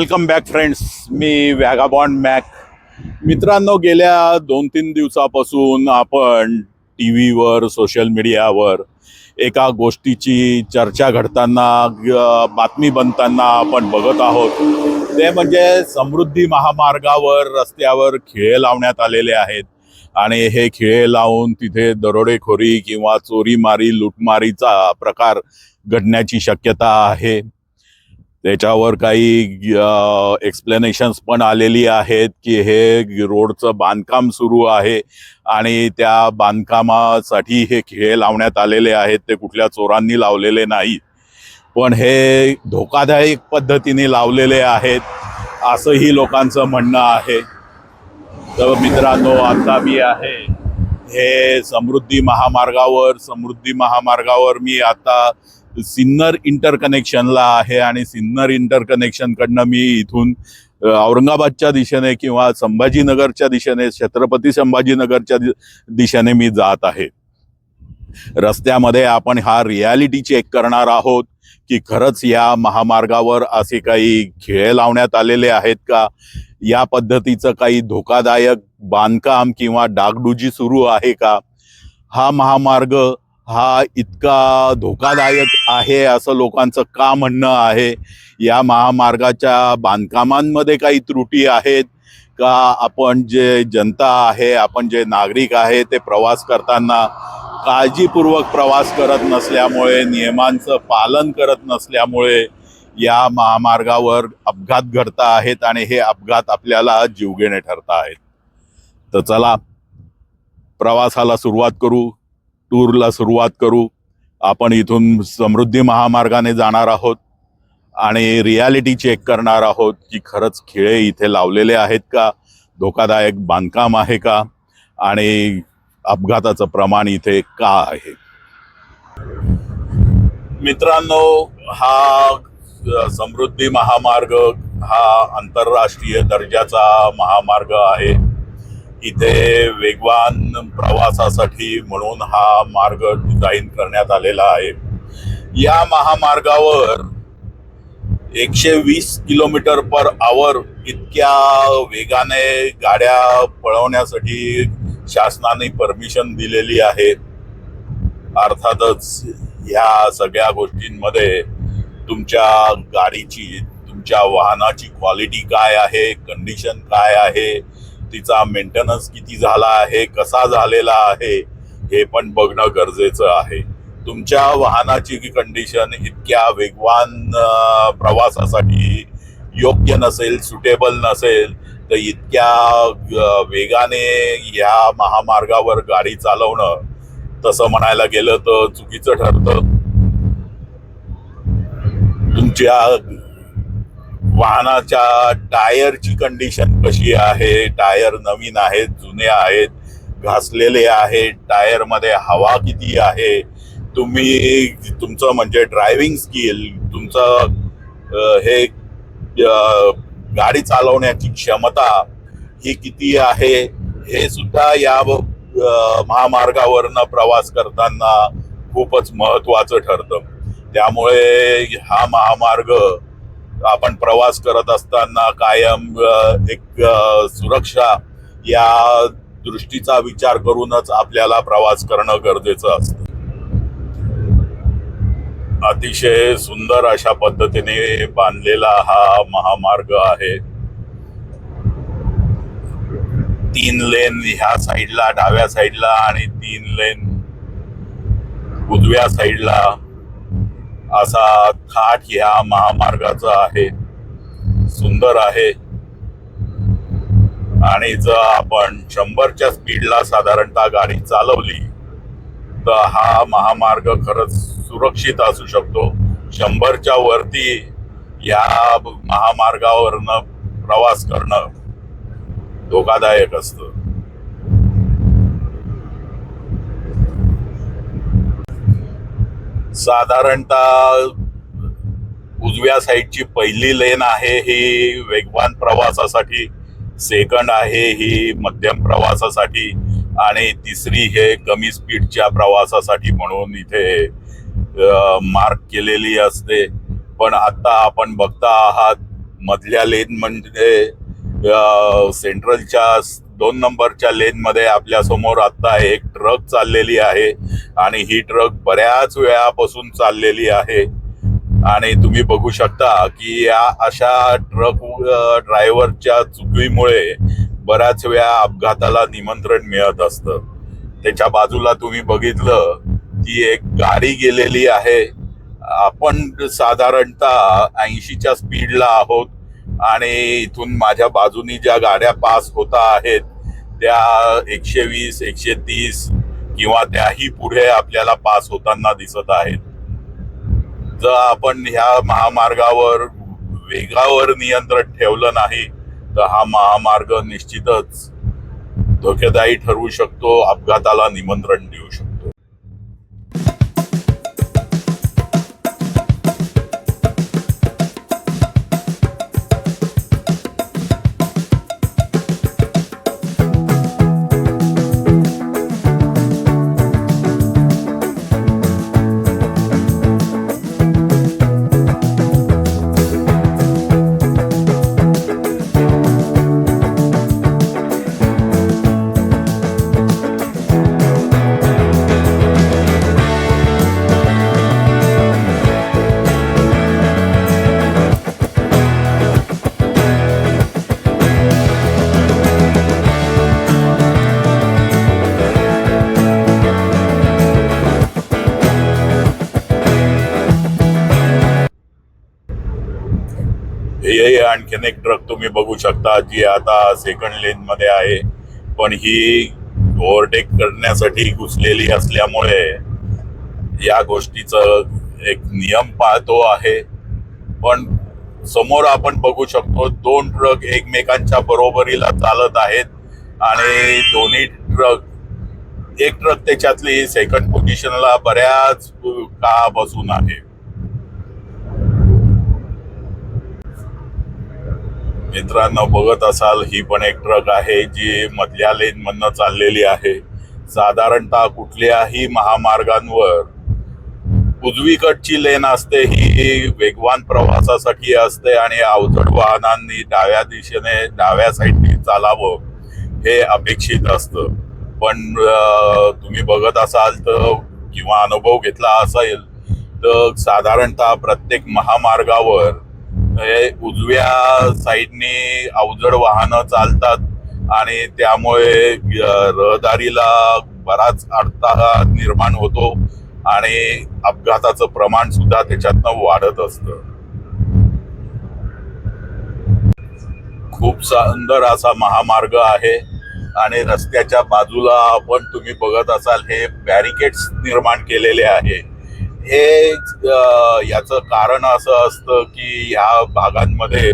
Welcome back friends मी vagabond Mac मित्रांनो गेल्या दोन तीन दिवसापासून आपण टी व्हीवर सोशल मीडियावर एका गोष्टीची चर्चा घडताना बातमी बनताना आपण बघत आहोत. ते म्हणजे समृद्धी महामार्गावर रस्त्यावर खिळे लावण्यात आलेले आहेत. आणि हे खिळे लावून तिथे दरोडेखोरी किंवा चोरीमारी लुटमारीचा प्रकार घडण्याची शक्यता आहे. त्याच्यावर काही एक्सप्लेनेशन्स पण आलेली आहेत की हे रोडचं बांधकाम सुरू आहे आणि त्या बांधकामासाठी हे खेळ लावण्यात आलेले आहेत. ते कुठल्या चोरांनी लावलेले नाही. पण हे धोकादायक पद्धतीने लावलेले आहेत असंही लोकांचं म्हणणं आहे. तर मित्रांनो आता मी आहे हे समृद्धी महामार्गावर. समृद्धी महामार्गावर मी आता सिन्नर इंटरकनेक्शनला आहे आणि सिन्नर इंटरकनेक्शनकडनं मी इथून औरंगाबादच्या दिशेने किंवा संभाजीनगरच्या दिशेने छत्रपती संभाजीनगरच्या दि- दिशेने मी जात आहे. रस्त्यामध्ये आपण हा रियालिटी चेक करणार आहोत की खरंच या महामार्गावर असे काही खिळे लावण्यात आलेले आहेत का? या पद्धतीचं काही धोकादायक बांधकाम किंवा डागडुजी सुरू आहे का? हा महामार्ग हा इतका धोकादायक आहे असं लोकांचं का म्हणणं आहे? या महामार्गाच्या बांधकामांमध्ये काही त्रुटी आहेत? का आपण जे जनता आहे आपण जे नागरिक आहे ते प्रवास करताना काळजीपूर्वक प्रवास करत नसल्यामुळे नियमांचं पालन करत नसल्यामुळे या महामार्गावर अपघात घडता आहेत आणि हे अपघात आपल्याला जीवघेणे ठरत आहेत. तर चला प्रवासाला सुरुवात करू. टूरला सुरुवात करू. आपण इथून समृद्धी महामार्गाने जाणार आहोत आणि रियालिटी चेक करणार आहोत की खरंच खिळे इथे लावलेले आहेत का? धोकादायक बांधकाम आहे का? आणि अपघाताचं प्रमाण इथे का आहे? मित्रांनो हा समृद्धी महामार्ग हा आंतरराष्ट्रीय दर्जाचा महामार्ग आहे. इथे वेगवान प्रवासासाठी म्हणून हा मार्ग डिझाईन करण्यात आलेला आहे. या महामार्गावर एकशे वीस किलोमीटर पर आवर इतक्या वेगाने गाड्या पळवण्यासाठी शासनाने परमिशन दिलेली आहे. अर्थातच ह्या सगळ्या गोष्टींमध्ये तुमच्या गाडीची तुमच्या वाहनाची क्वालिटी काय आहे कंडिशन काय आहे तिचा मेंटेनन्स किती झाला आहे कसा झालेला आहे हे पण बघणं गरजेचं आहे. तुमच्या वाहनाची कंडिशन इतक्या वेगवान प्रवासासाठी योग्य नसेल सुटेबल नसेल तर इतक्या वेगाने या महामार्गावर गाडी चालवणं तसं म्हणायला गेलं तर चुकीचं ठरतं. तुमच्या वाहनाच्या टायरची कंडिशन कशी आहे? टायर नवीन आहेत जुने आहेत घासलेले आहेत टायरमध्ये हवा किती आहे? तुम्ही तुमचं म्हणजे ड्रायव्हिंग स्किल तुमचं हे गाडी चालवण्याची क्षमता ही किती आहे? हे सुद्धा या महामार्गावरनं प्रवास करताना खूपच महत्वाचं ठरतं. त्यामुळे हा महामार्ग आपण प्रवास करत असताना कायम एक सुरक्षा या दृष्टीचा विचार करूनच आपल्याला प्रवास करणं गरजेचं असतं. अतिशय सुंदर अशा पद्धतीने बांधलेला हा महामार्ग आहे. तीन लेन ह्या साईडला डाव्या साईडला आणि तीन लेन उजव्या साईडला असा थाट ह्या महामार्गाचा आहे. सुंदर आहे. आणि जर आपण शंभरच्या स्पीडला साधारणतः गाडी चालवली तर हा महामार्ग खरंच सुरक्षित असू शकतो. शंभरच्या वरती या महामार्गावरनं प्रवास करणं धोकादायक असतं. साधारणतः उजव्या साईडची पहिली लेन आहे ही वेगवान प्रवासासाठी सेकंड आहे ही मध्यम प्रवासासाठी आणि तिसरी हे कमी स्पीडच्या प्रवासासाठी म्हणून इथे मार्क केलेली असते. पण आता आपण बघता आहात मधल्या लेन म्हणजे सेंट्रलच्या दोन नंबरच्या लेन मध्ये आपल्यासमोर आता एक ट्रक चाललेली आहे आणि ही ट्रक बऱ्याच वेळापासून चाललेली आहे. आणि तुम्ही बघू शकता की या अशा ट्रक ड्रायव्हरच्या चुकीमुळे बऱ्याच वेळा अपघाताला निमंत्रण मिळत असतं. त्याच्या बाजूला तुम्ही बघितलं की एक गाडी गेलेली आहे. आपण साधारणतः ऐंशीच्या स्पीडला आहोत. आणि इथून माझ्या बाजूनी ज्या गाड्या पास होता आहेत त्या एकशे वीस एकशे तीस किंवा त्याही पुढे आपल्याला पास होताना दिसत आहेत. जर आपण ह्या महामार्गावर वेगावर नियंत्रण ठेवलं नाही तर हा महामार्ग निश्चितच धोकेदायी ठरवू शकतो अपघाताला निमंत्रण देऊ शकतो. आणखीन एक ट्रक तुम्ही बघू शकता जी आता सेकंड लेन मध्ये आहे. पण ही ओव्हरटेक करण्यासाठी घुसलेली असल्यामुळे या गोष्टीचं एक नियम पाळतो आहे. पण समोर आपण बघू शकतो दोन ट्रक एकमेकांच्या बरोबरीला चालत आहेत आणि दोन्ही ट्रक एक ट्रक त्याच्यातली सेकंड पोझिशनला बऱ्याच काळापासून आहे. मित्रांनो बघत असाल ही पण एक ट्रक आहे जी मधल्या लेन मधनं चाललेली आहे. साधारणतः कुठल्याही महामार्गांवर उजवीकडची लेन असते ही वेगवान प्रवासासाठी असते आणि अवजड वाहनांनी डाव्या दिशेने डाव्या साईडने चालावं हे अपेक्षित असतं. पण तुम्ही बघत असाल तर किंवा अनुभव घेतला असेल तर साधारणतः प्रत्येक महामार्गावर म्हणजे उजव्या साईडने अवजड वाहनं चालतात आणि त्यामुळे रहदारीला बराच अडथळा निर्माण होतो आणि अपघाताचं प्रमाण सुद्धा त्याच्यातनं वाढत असतं. खूप सुंदर असा महामार्ग आहे आणि रस्त्याच्या बाजूला आपण तुम्ही बघत असाल हे बॅरिकेड्स निर्माण केलेले आहे. हे याचं कारण असं असतं की ह्या भागांमध्ये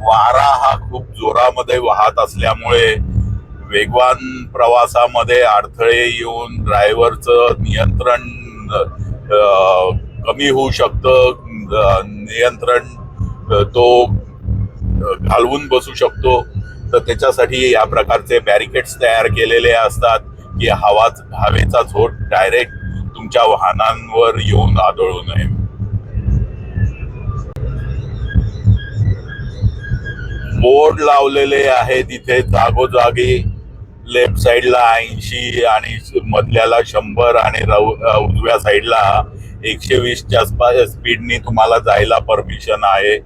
वारा हा खूप जोरामध्ये वाहत असल्यामुळे वेगवान प्रवासामध्ये अडथळे येऊन ड्रायव्हरचं नियंत्रण कमी होऊ शकतं. नियंत्रण तो घालवून बसू शकतो. तर त्याच्यासाठी या प्रकारचे बॅरिकेड्स तयार केलेले असतात की हवा हवेचा झोत डायरेक्ट तुमच्या वाहनांवर येऊन आदळू नये. बोर्ड लावलेले आहे तिथे जागोजागी. लेफ्ट साईडला ऐंशी आणि मधल्याला शंभर आणि उजव्या साईडला एकशे वीसच्या स्पीडनी तुम्हाला जायला परमिशन आहे.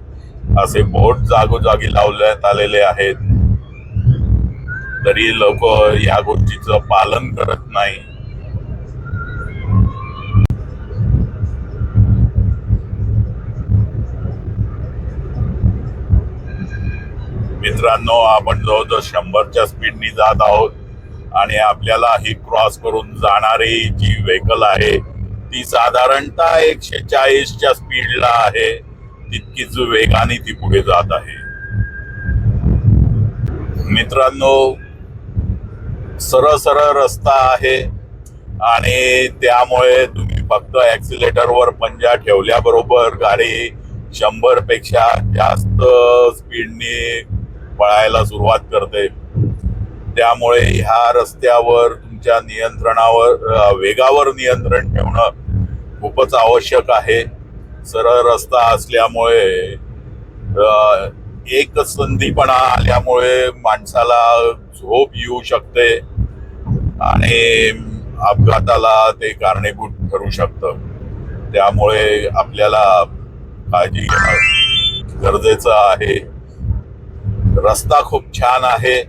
असे बोर्ड जागोजागी लावण्यात आलेले आहेत. तरी लोक या गोष्टीचं पालन करत नाही. मित्रांनो आपण जवळजवळ शंभरच्या स्पीडनी जात आहोत आणि आपल्याला ही क्रॉस करून जाणारी जी व्हेकल आहे ती साधारणतः एकशे चाळीसच्या स्पीडला आहे. तितकीच वेगाने ती पुढे जात आहे. मित्रांनो सरळ सरळ रस्ता आहे आणि त्यामुळे तुम्ही फक्त ॲक्सिलेटरवर पंजा ठेवल्याबरोबर गाडी शंभरपेक्षा जास्त स्पीडने पळायला सुरुवात करते. त्यामुळे ह्या रस्त्यावर तुमच्या नियंत्रणावर वेगावर नियंत्रण ठेवणं खूपच आवश्यक आहे. सरळ रस्ता असल्यामुळे एक संधीपणा आल्यामुळे माणसाला झोप येऊ शकते आणि अपघाताला ते कारणीभूत ठरू शकतं. त्यामुळे आपल्याला काळजी घेणं गरजेचं आहे. रस्ता खूप छान आहे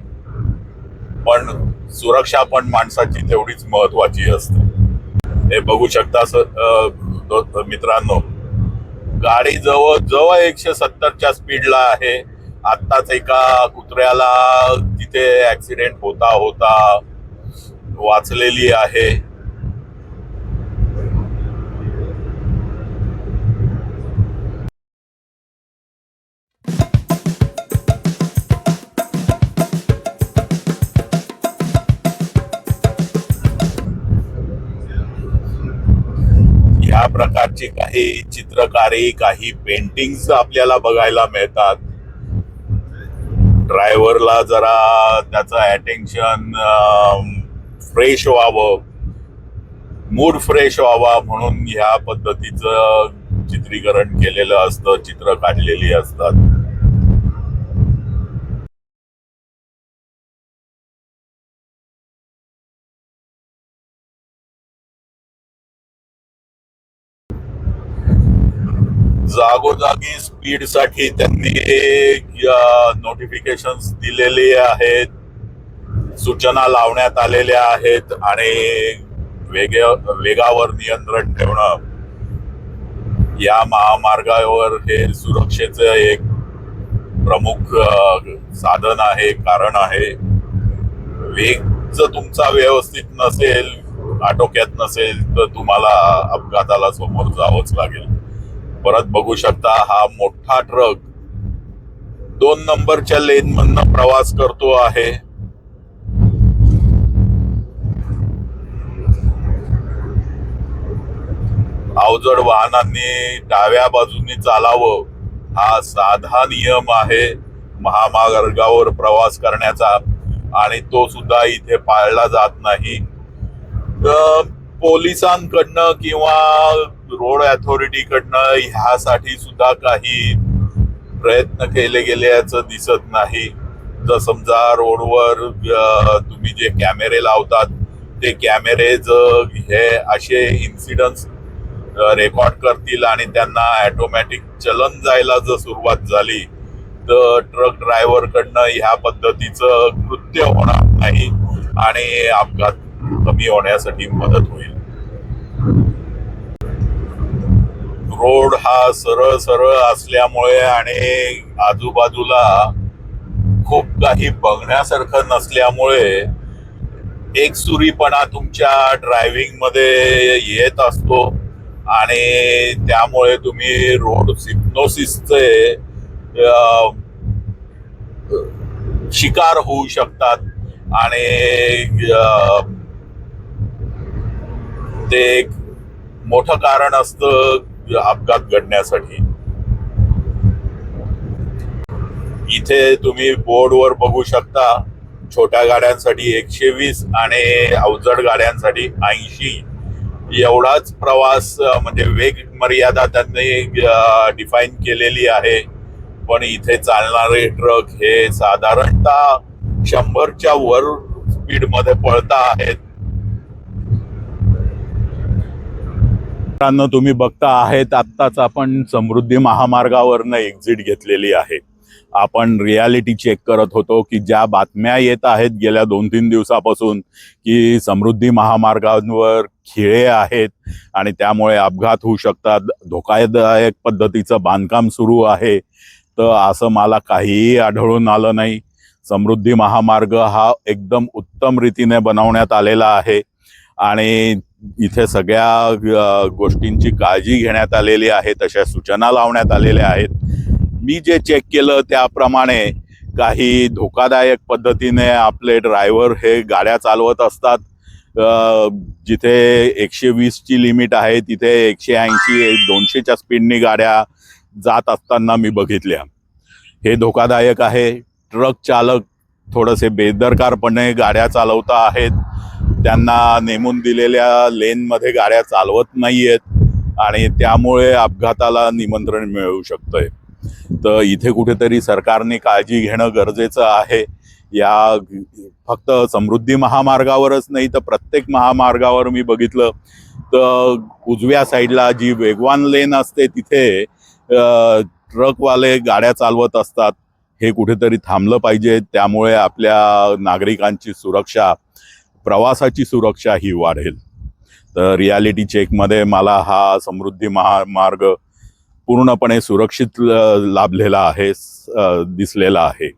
पण सुरक्षा पण माणसाची तेवढीच महत्वाची असते. हे बघू शकता मित्रांनो गाडी जवळ जवळ एकशे सत्तरच्या स्पीडला आहे. आत्ताच एका कुत्र्याला तिथे ऍक्सिडेंट होता होता वाचलेली आहे. प्रकारची काही चित्रकारी काही पेंटिंग्स आपल्याला बघायला मिळतात. ड्रायव्हरला जरा त्याचं अटेन्शन फ्रेश व्हावं. मूड फ्रेश व्हावा म्हणून ह्या पद्धतीचं चित्रीकरण केलेलं असतं चित्र काढलेली असतात. जागोजागी स्पीडसाठी त्यांनी नोटिफिकेशन दिलेले आहेत. सूचना लावण्यात आलेल्या आहेत आणि वेग वेगावर नियंत्रण ठेवणं. या महामार्गावर हे सुरक्षेचं एक प्रमुख साधन आहे कारण आहे. वेग जर तुमचा व्यवस्थित नसेल आटोक्यात नसेल तर तुम्हाला अपघाताला समोर जावंच लागेल. परत बघू शकता हा मोठा ट्रक दोन नंबरच्या लेन मधनं प्रवास करतो आहे. अवजड वाहनांनी डाव्या बाजूनी चालावं हा साधा नियम आहे. महामार्गावर प्रवास करण्याचा आणि तो सुद्धा इथे पाळला जात नाही. पोलिसांकडनं किंवा रोड अथॉरिटीकडनं ह्यासाठी सुद्धा काही प्रयत्न केले गेल्याचं दिसत नाही. जर समजा रोडवर तुम्ही जे कॅमेरे लावतात ते कॅमेरे जर हे असे इन्सिडन्स रेकॉर्ड करतील आणि त्यांना ॲटोमॅटिक चलन जायला जर सुरुवात झाली तर ट्रक ड्रायव्हर कडनं ह्या पद्धतीचं कृत्य होणार नाही आणि अपघात कमी होण्यासाठी मदत होईल. रोड हा सरळ सरळ असल्यामुळे आणि आजूबाजूला खूप काही बघण्यासारखं नसल्यामुळे एक सुरीपणा तुमच्या ड्रायव्हिंगमध्ये येत असतो. आणि त्यामुळे तुम्ही रोड सिप्नोसिसचे शिकार होऊ शकतात. आणि ते एक मोठं कारण असतं अपघात घडण्यासाठी. इथे तुम्ही बोर्डवर बघू शकता छोट्या गाड्यांसाठी एकशे वीस आणि अवजड गाड्यांसाठी ऐंशी. एवढाच प्रवास म्हणजे वेग मर्यादा त्यांनी डिफाईन केलेली आहे. पण इथे चालणारे ट्रक हे साधारणतः शंभरच्या वर स्पीडमध्ये पळता आहेत. मित्रांनो तुम्ही बघता आहेत आत्ताच आपण समृद्धी महामार्गावरनं एक्झिट घेतलेली आहे. आपण रियालिटी चेक करत होतो की ज्या बातम्या येत आहेत गेल्या दोन तीन दिवसापासून की समृद्धी महामार्गांवर खिळे आहेत आणि त्यामुळे अपघात होऊ शकतात. धोकादायक पद्धतीचं बांधकाम सुरू आहे. तर असं मला काहीही आढळून आलं नाही. समृद्धी महामार्ग हा एकदम उत्तम रीतीने बनवण्यात आलेला आहे. आणि इथे सगळ्या गोष्टींची काळजी घेण्यात आलेली आहे तशा सूचना लावण्यात आलेल्या आहेत. मी जे चेक केलं त्याप्रमाणे काही धोकादायक पद्धतीने आपले ड्रायव्हर हे गाड्या चालवत असतात. जिथे एकशे वीसची लिमिट आहे तिथे एकशे ऐंशी दोनशेच्या स्पीडनी गाड्या जात असताना मी बघितल्या. हे धोकादायक आहे. ट्रक चालक थोडेसे बेदरकारपणे गाड्या चालवता आहेत. त्यांना नेमून दिलेल्या लेनमध्ये गाड्या चालवत नाहीयेत आणि त्यामुळे अपघाताला निमंत्रण मिळू शकतंय. तर इथे कुठेतरी सरकारने काळजी घेणं गरजेचं आहे. या फक्त समृद्धी महामार्गावरच नाही तर प्रत्येक महामार्गावर मी बघितलं तर उजव्या साईडला जी वेगवान लेन असते तिथे ट्रकवाले गाड्या चालवत असतात. हे कुठेतरी थांबलं पाहिजे. त्यामुळे आपल्या नागरिकांची सुरक्षा प्रवासाची सुरक्षा ही वाढेल. तर रियालिटी चेकमध्ये मला हा समृद्धी महामार्ग पूर्णपणे सुरक्षित लाभलेला आहे स- दिसलेला आहे.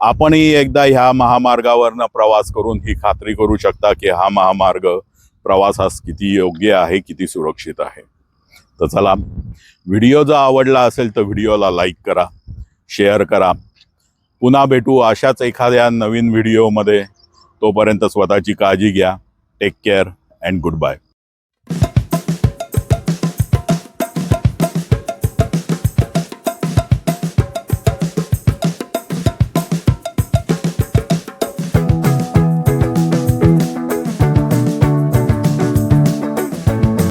आपणही एकदा ह्या महामार्गावरनं प्रवास करून ही खात्री करू शकता की हा महामार्ग प्रवासास किती योग्य आहे किती सुरक्षित आहे. तर चला व्हिडिओ जर आवडला असेल तर व्हिडिओला लाईक करा शेअर करा. पुन्हा भेटू अशाच एखाद्या नवीन व्हिडिओमध्ये. तोपर्यंत स्वतःची काळजी घ्या. Take care and goodbye